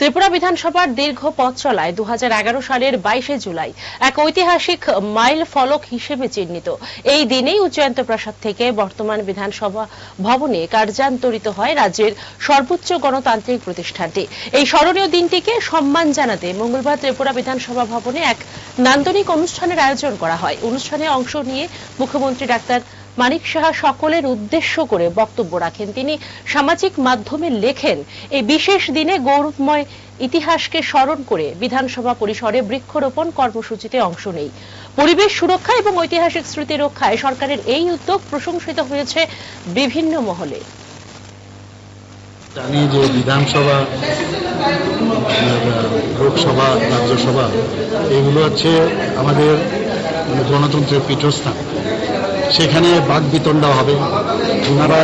ত্রিপুরা বিধানসভার দীর্ঘ পথ চলায় দু হাজার এগারো সালের বাইশে জুলাই এক ঐতিহাসিক মাইল ফলক হিসেবে চিহ্নিত। এই দিনেই উচ্চয়ন্ত প্রাসাদ থেকে বর্তমান বিধানসভা ভবনে কার্যান্তরিত হয় রাজ্যের সর্বোচ্চ গণতান্ত্রিক প্রতিষ্ঠানটি। এই স্মরণীয় দিনটিকে সম্মান জানাতে মঙ্গলবার ত্রিপুরা বিধানসভা ভবনে এক নান্দনিক অনুষ্ঠানের আয়োজন করা হয়। অনুষ্ঠানে অংশ নিয়ে মুখ্যমন্ত্রী ডাক্তার মানিক সাহা সকলের উদ্দেশ্য করে বক্তব্য রাখেন। তিনি সামাজিক মাধ্যমে লেখেন, এই বিশেষ দিনে গৌরবময় ইতিহাসকে স্মরণ করে বিধানসভা পরিসরে বৃক্ষরোপণ কর্মসূচিতে অংশ নেই। পরিবেশ সুরক্ষা এবং ঐতিহাসিক স্মৃতি রক্ষায় সরকারের এই উদ্যোগ প্রশংসিত হয়েছে বিভিন্ন মহলে। জানি যে বিধানসভা, লোকসভা, রাজ্যসভা, এগুলো হচ্ছে আমাদের মানে গণতন্ত্রের পীঠস্থান। সেখানে বাক বিতণ্ডা হবে। ওনারা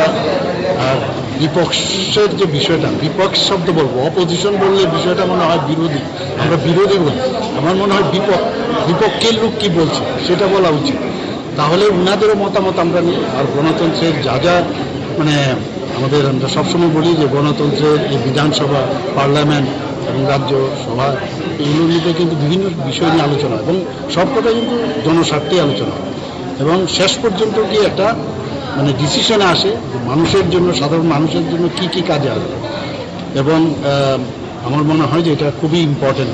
বিপক্ষের যে বিষয়টা বিপক্ষ শব্দ বলব অপোজিশন বললে বিষয়টা মনে হয় বিরোধী। আমরা বিরোধী বলি। আমার মনে হয় বিপক্ষ, বিপক্ষের লোক কি বলছে, সেটা বলা উচিত। তাহলে উনাদেরও মতামত আমরা নিই। আর গণতন্ত্রের যা যা মানে আমাদের আমরা সবসময় বলি যে গণতন্ত্রের এই বিধানসভা, পার্লামেন্ট এবং রাজ্য সভা এগুলোর মধ্যে কিন্তু বিভিন্ন বিষয় নিয়ে আলোচনা এবং সবকটা কিন্তু জনস্বার্থে আলোচনা এবং শেষ পর্যন্ত কি একটা মানে ডিসিশনে আসে মানুষের জন্য, সাধারণ মানুষের জন্য কি কি কাজে আসবে। এবং আমার মনে হয় যে এটা খুবই ইম্পর্টেন্ট